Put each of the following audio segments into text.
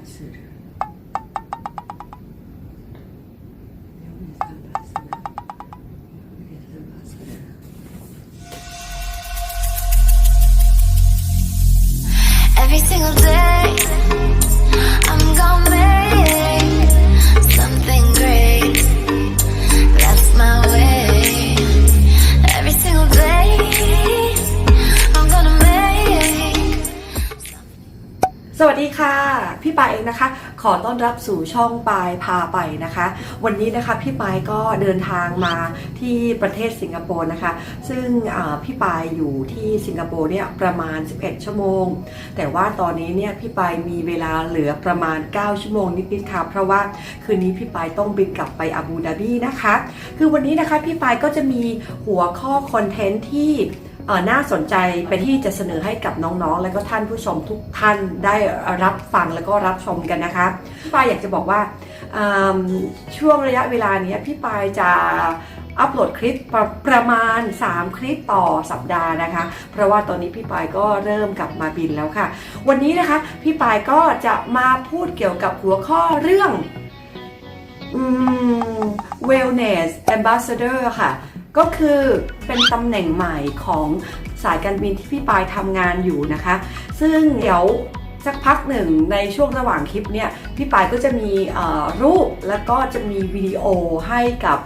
basura. Every single day สวัสดีค่ะ พี่ปายเองนะคะ ขอต้อนรับสู่ช่องปายพาไปนะคะ วันนี้นะคะพี่ปายก็เดินทางมาที่ประเทศสิงคโปร์นะคะ ซึ่งพี่ปายอยู่ที่สิงคโปร์เนี่ยประมาณ 11 ชั่วโมง แต่ว่าตอนนี้เนี่ยพี่ปายมีเวลาเหลือประมาณ 9 ชั่วโมงนิดๆค่ะเพราะว่าคืนนี้พี่ปายต้องบินกลับไปอาบูดาบีนะคะ คือวันนี้นะคะพี่ปายก็จะมีหัวข้อคอนเทนต์ที่ น่าสนใจไปที่จะเสนอให้กับน้องๆ และก็ท่านผู้ชมทุกท่านได้รับฟังแล้วก็รับชมกันนะคะพี่ปายอยากจะบอกว่าช่วงระยะเวลาเนี้ยพี่ปายจะอัปโหลดคลิปประประมาณ 3 คลิปต่อสัปดาห์นะคะ เพราะว่าตอนนี้พี่ปายก็เริ่มกลับมาบินแล้วค่ะ วันนี้นะคะพี่ปายก็จะมาพูดเกี่ยวกับหัวข้อเรื่องอ wellness ambassador ค่ะ ก็คือ เป็นตำแหน่งใหม่ของสายการบินที่พี่ปายทำงานอยู่นะคะ ซึ่งเดี๋ยวสักพักหนึ่งในช่วงระหว่างคลิปเนี่ยพี่ปายก็จะมีรูปแล้วก็จะมีวิดีโอให้กับ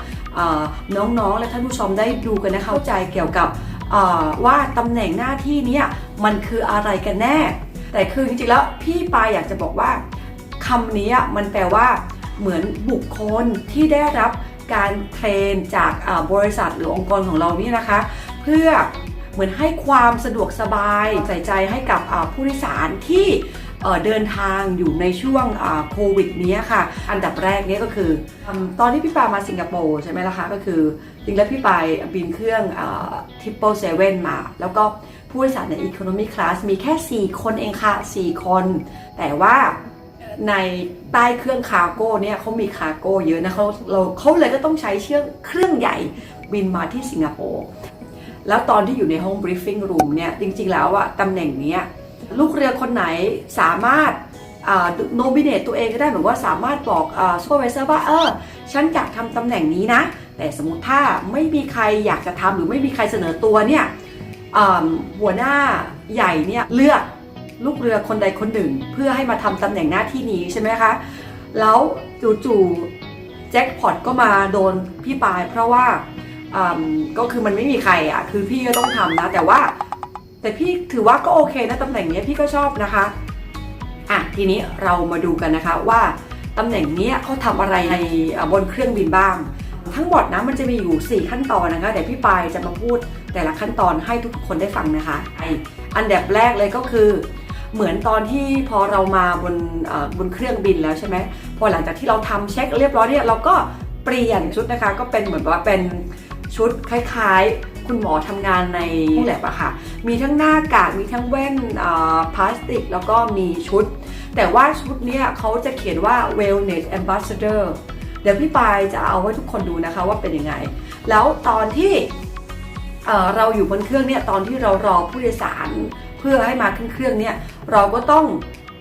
น้องๆ และท่านผู้ชมได้ดูกันนะเข้าใจเกี่ยวกับว่าตำแหน่งหน้าที่นี้มันคืออะไรกันแน่ แต่คือจริงๆแล้วพี่ปายอยากจะบอกว่าคำนี้มันแปลว่าเหมือนบุคคลที่ได้รับ การเทรนจากบริษัทหรือองค์กรของเรานี่นะคะ เพื่อเหมือนให้ความสะดวกสบายใส่ใจให้กับผู้โดยสารที่เดินทางอยู่ในช่วงโควิดนี้ค่ะ อันดับแรกเนี้ก็คือ ตอนที่พี่ปามาสิงคโปร์ใช่ไหมล่ะคะก็คือ จริงแล้วพี่ปายบินเครื่องทิปเปิลเซเว่นมา แล้วก็ผู้โดยสารในอีโคโนมีคลาสมีแค่ 4 คนเองค่ะ 4 คน แต่ว่า ในใต้เครื่องคาร์โก้เนี่ยเขามีคาร์โก้เยอะนะเขาเราเขาเลยก็ต้องใช้เชือกเครื่องใหญ่บินมาที่สิงคโปร์แล้วตอนที่อยู่ในห้อง briefing room เนี่ยจริงๆแล้วอะตำแหน่งเนี้ยลูกเรือคนไหนสามารถโนบิเนตตัวเองก็ได้เหมือนว่าสามารถบอกซูเปอร์วิเซอร์ว่าเออฉันอยากทำตำแหน่งนี้นะ แต่สมมติถ้าไม่มีใครอยากจะทำหรือไม่มีใครเสนอตัวเนี่ยหัวหน้าใหญ่เนี่ยเลือก ลูกเรือคนใดคนหนึ่ง เพื่อให้มาทำตำแหน่งหน้าที่นี้ใช่ไหมคะ แล้วจู่ๆแจ็คพอตก็มาโดนพี่ปาย เพราะว่าก็คือมันไม่มีใครอะคือพี่ก็ต้องทำนะ แต่ว่า แต่พี่ถือว่าก็โอเคนะตำแหน่งนี้พี่ก็ชอบนะคะอะทีนี้เรามาดูกันนะคะว่าตำแหน่งนี้เขาทำอะไรในบนเครื่องบินบ้าง ทั้งหมดนะมันจะมีอยู่ 4 ขั้นตอนนะคะเดี๋ยวพี่ปายจะมาพูดแต่ละขั้นตอนให้ทุกคนได้ฟังนะคะไออันดับแรกเลยก็คือ เหมือนตอนที่พอเรามาบนบนเครื่องบินแล้วใช่ไหมพอหลังจากที่เราทำเช็คเรียบร้อยเนี่ยเราก็เปลี่ยนชุดนะคะ ก็เป็นเหมือนว่าเป็นชุดคล้ายๆ คุณหมอทำงานในห้องแลบอะค่ะ มีทั้งหน้ากากมีทั้งแว่นอ่าพลาสติก แล้วก็มีชุด แต่ว่าชุดเนี้ยเขาจะเขียนว่า wellness ambassador เดี๋ยวพี่ปายจะเอาไว้ทุกคนดูนะคะว่าเป็นยังไง แล้วตอนที่เเราอยู่บนเครื่องเนี่ยตอนที่เรารอผู้โดยสาร พื่อให้มาขึ้นเครื่องเนี่ยเราก็ต้อง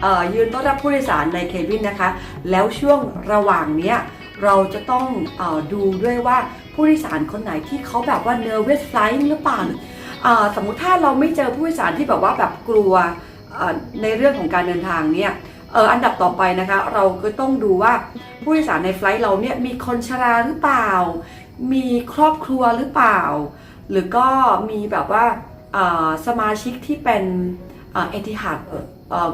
ออยืนต้อนรับผู้โดยสารในเคบินนะคะ แล้วช่วงระหว่างเนี้ยเราจะต้องออดูด้วยว่าผู้โดยสารคนไหนที่เขาแบบว่า nervous flying หรือเปล่าสมมุติถ้าเราไม่เจอผู้โดยสารที่แบบว่าแบบกลัวในเรื่องของการเดินทางเนี่ยอันดับต่อไปนะคะ เราก็ต้องดูว่าผู้โดยสารในไฟล์เราเนี่ยมีคนชราหรือเปล่า มีครอบครัวหรือเปล่า หรือก็มีแบบว่า สมาชิกที่เป็นเอติฮัด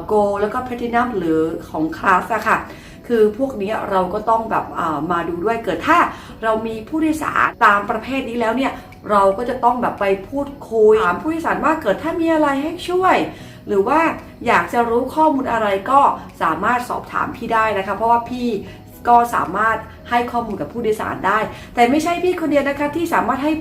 โกแล้วก็แพทินัมหรือของคลาสอะค่ะ คือพวกนี้เราก็ต้องแบบมาดูด้วยเกิดถ้าเรามีผู้โดยสารตามประเภทนี้แล้วเนี่ย เราก็จะต้องแบบไปพูดคุยถามผู้โดยสารว่าเกิดถ้ามีอะไรให้ช่วย หรือว่าอยากจะรู้ข้อมูลอะไรก็สามารถสอบถามพี่ได้นะคะ เพราะว่าพี่ ก็สามารถให้ข้อมูลกับผู้โดยสารได้ แต่ไม่ใช่พี่คนเดียวนะคะที่สามารถให้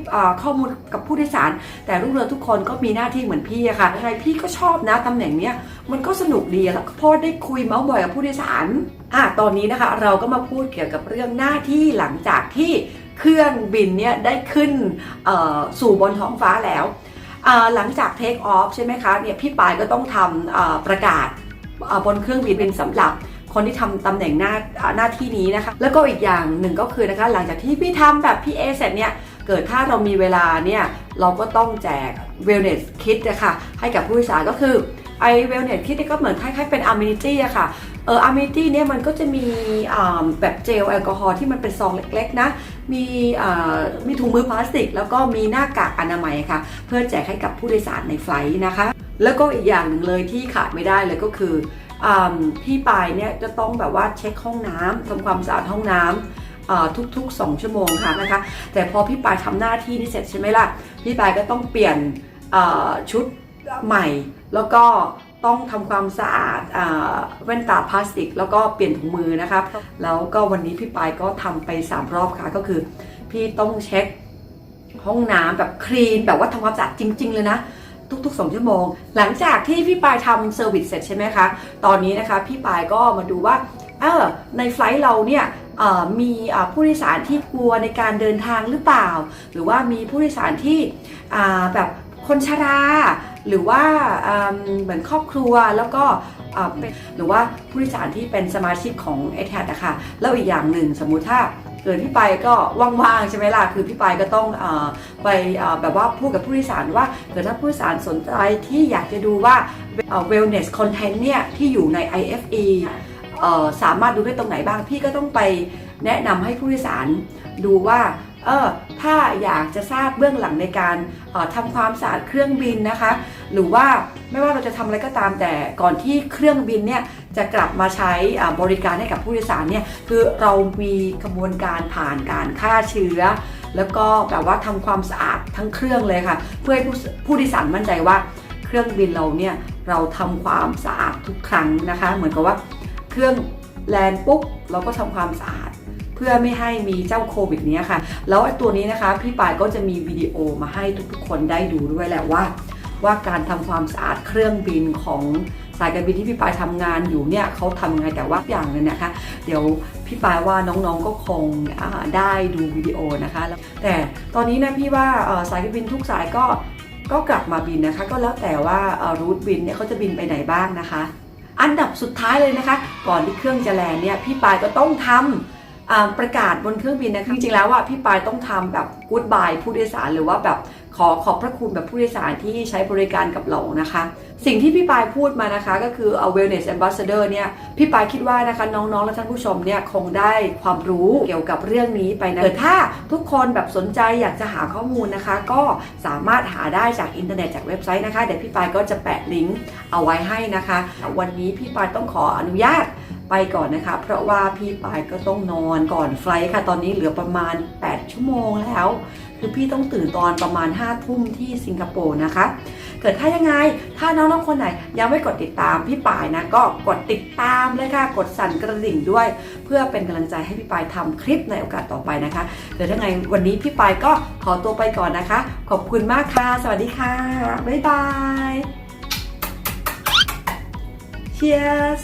ข้อมูลกับผู้โดยสาร แต่ลูกเรือทุกคนก็มีหน้าที่เหมือนพี่อะค่ะยังไงพี่ก็ชอบนะตำแหน่งเนี้ยมันก็สนุกดีแล้วก็พอได้คุยเมาส์บ่อยกับผู้โดยสารอะตอนนี้นะคะเราก็มาพูดเกี่ยวกับเรื่องหน้าที่หลังจากที่เครื่องบินเนี่ยได้ขึ้นเอ่อสู่บนท้องฟ้าแล้วอ่าหลังจากเทคออฟใช่ไหมคะเนี่ยพี่ปายก็ต้องทำประกาศบนเครื่องบินเป็นสำหรับ คนที่ทำตำแหน่งหน้าหน้าที่นี้นะคะ แล้วก็อีกอย่างหนึ่งก็คือนะคะ หลังจากที่พี่ทำแบบพี่เอเสร็จเนี่ยเกิดถ้าเรามีเวลาเนี่ยเราก็ต้องแจก wellness kit นะคะให้กับผู้โดยสารก็คือไอ wellness kit ก็เหมือนคล้ายๆเป็น amenity อะค่ะ เออ amenity เนี่ยมันก็จะมีแบบเจลแอลกอฮอล์ที่มันเป็นซองเล็กๆนะ มีมีถุงมือพลาสติก แล้วก็มีหน้ากากอนามัยค่ะ เพื่อแจกให้กับผู้โดยสารในไฟลท์นะคะ แล้วก็อีกอย่างหนึ่งเลยที่ขาดไม่ได้เลยก็คือ พี่ปายเนี่ยจะต้องแบบว่าเช็คห้องน้ำทำความสะอาดห้องน้ำอ่าทุกๆ 2 ชั่วโมงค่ะนะคะ แต่พอพี่ปายทำหน้าที่นี้เสร็จใช่ไหมล่ะ พี่ปายก็ต้องเปลี่ยนอ่าชุดใหม่ แล้วก็ต้องทำความสะอาดอ่าแว่นตาพลาสติก แล้วก็เปลี่ยนถุงมือนะครับแล้วก็วันนี้พี่ปายก็ทำไป 3 รอบค่ะก็คือ พี่ต้องเช็คห้องน้ำแบบคลีนแบบว่าทำความสะอาดจริง ๆ เลยนะ ทุกๆ 2 ชั่วโมง หลังจากที่พี่ปายทำเซอร์วิสเสร็จใช่ไหมคะ ตอนนี้นะคะพี่ปายก็มาดูว่าเออในไฟล์เราเนี่ยมีผู้โดยสารที่กลัวในการเดินทางหรือเปล่า หรือว่ามีผู้โดยสารที่แบบคนชราหรือว่าเหมือนครอบครัวแล้วก็หรือว่าผู้โดยสารที่เป็นสมาชิกของ a t a นะคะแล้วอีกอย่างหนึ่งสมมุติถ้า เกิดพี่ไปก็ว่างๆใช่ไหมล่ะคือพี่ไปก็ต้องอไปแบบว่าพูดกับผู้โดยสารว่าเกิดถ้าผู้โดยสารสนใจที่อยากจะดูว่าเอ่อ wellness content เนี่ยที่อยู่ใน IFE สามารถดูได้ตรงไหนบ้างพี่ก็ต้องไปแนะนำให้ผู้โดยสารดูว่า เออถ้าอยากจะทราบเบื้องหลังในการออทำความสะอาดเครื่องบินนะคะ หรือว่าไม่ว่าเราจะทำอะไรก็ตามแต่ก่อนที่เครื่องบินเนี่ยจะกลับมาใช้บริการให้กับผู้โดยสารเนี่ยคือเรามีกระบวนการผ่านการฆ่าเชื้อ แล้วก็แบบว่าทำความสะอาดทั้งเครื่องเลยค่ะ เพื่อให้ผู้โดยสารมั่นใจว่าเครื่องบินเราเนี่ยเราทำความสะอาดทุกครั้งนะคะ เหมือนกับว่าเครื่องแลนปุ๊บเราก็ทำความสะอาด พื่อไม่ให้มีเจ้าโควิดนี้ค่ะ แล้วตัวนี้นะคะพี่ปายก็จะมีวิดีโอมาให้ทุกๆ คนได้ดูด้วยแหละว่า ว่าการทำความสะอาดเครื่องบินของสายการบินที่พี่ปายทำงานอยู่เนี่ยเขาทำยังไงแต่ว่าอย่างเลยนะคะ เดี๋ยวพี่ปายว่าน้องๆก็คงได้ดูวิดีโอนะคะแล้วแต่ตอนนี้นะพี่ว่าสายการบินทุกสายก็ก็กลับมาบินนะคะ ก็แล้วแต่ว่ารูทบินเนี่ยเขาจะบินไปไหนบ้างนะคะ อันดับสุดท้ายเลยนะคะ ก่อนที่เครื่องจะแลนเนี่ยพี่ปายก็ต้องทำอ่า ประกาศบนเครื่องบินนะคะจริงๆแล้วว่าพี่ปายต้องทำแบบกู๊ดบายผู้โดยสารหรือว่าแบบขอขอบพระคุณแบบผู้โดยสารที่ใช้บริการกับเรานะคะ สิ่งที่พี่ปายพูดมานะคะ ก็คือเอา wellness ambassador เนี่ยพี่ปายคิดว่านะคะน้องๆ และท่านผู้ชมเนี่ยคงได้ความรู้เกี่ยวกับเรื่องนี้ไปนะถ้าทุกคนแบบสนใจอยากจะหาข้อมูลนะคะ ก็สามารถหาได้จากอินเทอร์เน็ตจากเว็บไซต์นะคะเดี๋ยวพี่ปายก็จะแปะลิงก์เอาไว้ให้นะคะ วันนี้พี่ปายต้องขออนุญาต ไปก่อนนะคะ เพราะว่าพี่ปายก็ต้องนอนก่อนไฟล์ค่ะ ตอนนี้เหลือประมาณ 8 ชั่วโมงแล้ว คือพี่ต้องตื่นตอนประมาณ5ทุ่มที่สิงคโปร์นะคะ เกิดถ้ายังไง ถ้าน้องๆคนไหนยังไม่กดติดตามพี่ปายนะ ก็กดติดตามเลยค่ะ กดสั่นกระดิ่งด้วย เพื่อเป็นกำลังใจให้พี่ปายทำคลิปในโอกาสต่อไปนะคะ เกิดถ้าไงวันนี้พี่ปายก็ขอตัวไปก่อนนะคะ ขอบคุณมากค่ะ สวัสดีค่ะ บ๊ายบาย Cheers